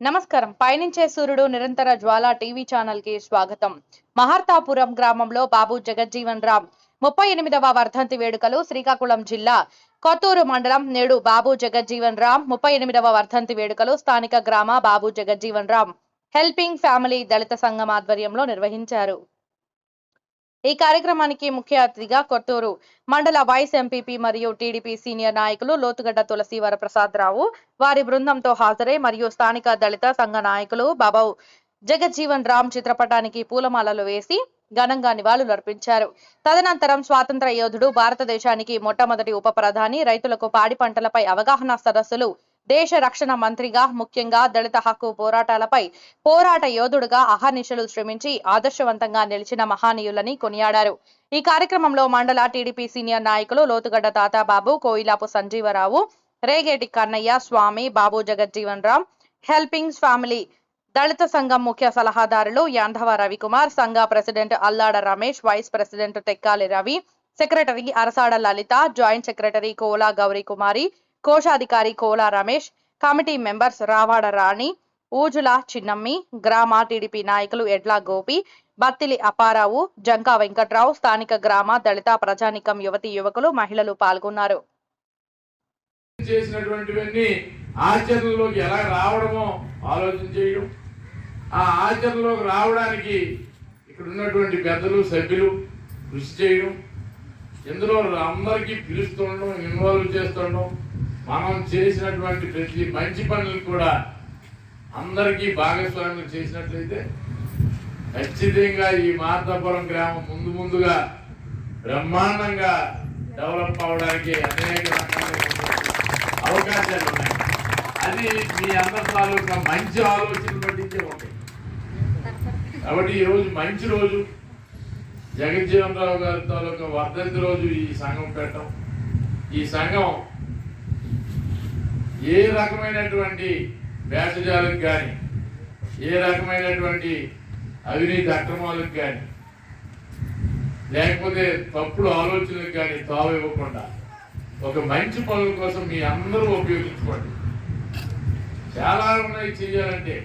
నమస్కారం. పయనించే సూర్యుడు నిరంతర జ్వాల టీవీ ఛానల్కి స్వాగతం. మహార్తాపురం గ్రామంలో బాబు జగజ్జీవన్ రామ్ ముప్పై ఎనిమిదవ వర్ధంతి వేడుకలు శ్రీకాకుళం జిల్లా కొత్తూరు మండలం నేడు బాబు జగజ్జీవన్ రామ్ ముప్పై ఎనిమిదవ వర్ధంతి వేడుకలు స్థానిక గ్రామ బాబు జగజ్జీవన్ రామ్ హెల్పింగ్ ఫ్యామిలీ దళిత సంఘం ఆధ్వర్యంలో నిర్వహించారు. ఈ కార్యక్రమానికి ముఖ్య అతిథిగా కొత్తూరు మండల వైస్ ఎంపీపీ మరియు టీడీపీ సీనియర్ నాయకులు లోతుగడ్డ తులసి వరప్రసాదరావు వారి బృందంతో హాజరై మరియు స్థానిక దళిత సంఘ నాయకులు బాబావు జగజ్జీవన్ రామ్ చిత్రపటానికి పూలమాలలు వేసి ఘనంగా నివాళులర్పించారు. తదనంతరం స్వాతంత్ర యోధుడు భారతదేశానికి మొట్టమొదటి ఉప ప్రధాని రైతులకు పాడి పంటలపై అవగాహన సదస్సులు దేశ రక్షణ మంత్రిగా ముఖ్యంగా దళిత హక్కు పోరాటాలపై పోరాట యోధుడుగా అహర్నిశలు శ్రమించి ఆదర్శవంతంగా నిలిచిన మహానీయులని కొనియాడారు. ఈ కార్యక్రమంలో మండల టీడీపీ సీనియర్ నాయకులు లోతుగడ్డ తాతాబాబు కోయిలాపు సంజీవరావు రేగేటి కన్నయ్య స్వామి బాబు జగజ్జీవన్ రామ్ హెల్పింగ్స్ ఫ్యామిలీ దళిత సంఘం ముఖ్య సలహాదారులు యాంధవ రవికుమార్ సంఘ president Allada Ramesh vice president Tekkali Ravi secretary Arasada Lalitha joint secretary Kola Gowri Kumari కోశాధికారి కోలా రమేష్ కమిటీ మెంబర్స్ రావాడ రాణి ఊజుల చిన్నమ్మి గ్రామ టీడీపీ నాయకులు ఎడ్ల గోపి బత్తిలి అపారావు జంకా వెంకట్రావు స్థానిక గ్రామ దళిత ప్రజానికం యువతి యువకులు మహిళలు పాల్గొన్నారు. చేసినటువంటివన్నీ ఆచరణలోకి ఎలా రావడమో ఆలోచన చేయడం. ఆ ఆచరణలోకి రావడానికి ఇక్కడ ఉన్నటువంటి పెద్దలు సభ్యులు కృషి చేయడం. ఇందులో అందరికీ పిలుస్తుండడం ఇన్వాల్వ్ చేస్తుండడం. మనం చేసినటువంటి ప్రతి మంచి పనులు కూడా అందరికీ భాగస్వామ్యం చేసినట్లయితే ఖచ్చితంగా ఈ మార్తాపురం గ్రామం ముందు ముందుగా బ్రహ్మాండంగా డెవలప్ అవడానికి అనేక రకాల అవకాశాలు ఉన్నాయి. అది మీ అందరి తాలూకా మంచి ఆలోచనలు పట్టించే ఉంటాయి. కాబట్టి ఈ రోజు మంచి రోజు. జగజ్జీవన్ రావు గారి తాలూకా వర్ధంతి రోజు ఈ సంఘం పెట్టడం. ఈ సంఘం ఏ రకమైనటువంటి వేషజాలకు కానీ ఏ రకమైనటువంటి అవినీతి అక్రమాలకు కానీ లేకపోతే తప్పుడు ఆలోచనలకు కానీ తావు ఇవ్వకుండా ఒక మంచి పనుల కోసం మీ అందరూ ఉపయోగించుకోండి. చాలా ఉన్నాయి చేయాలంటే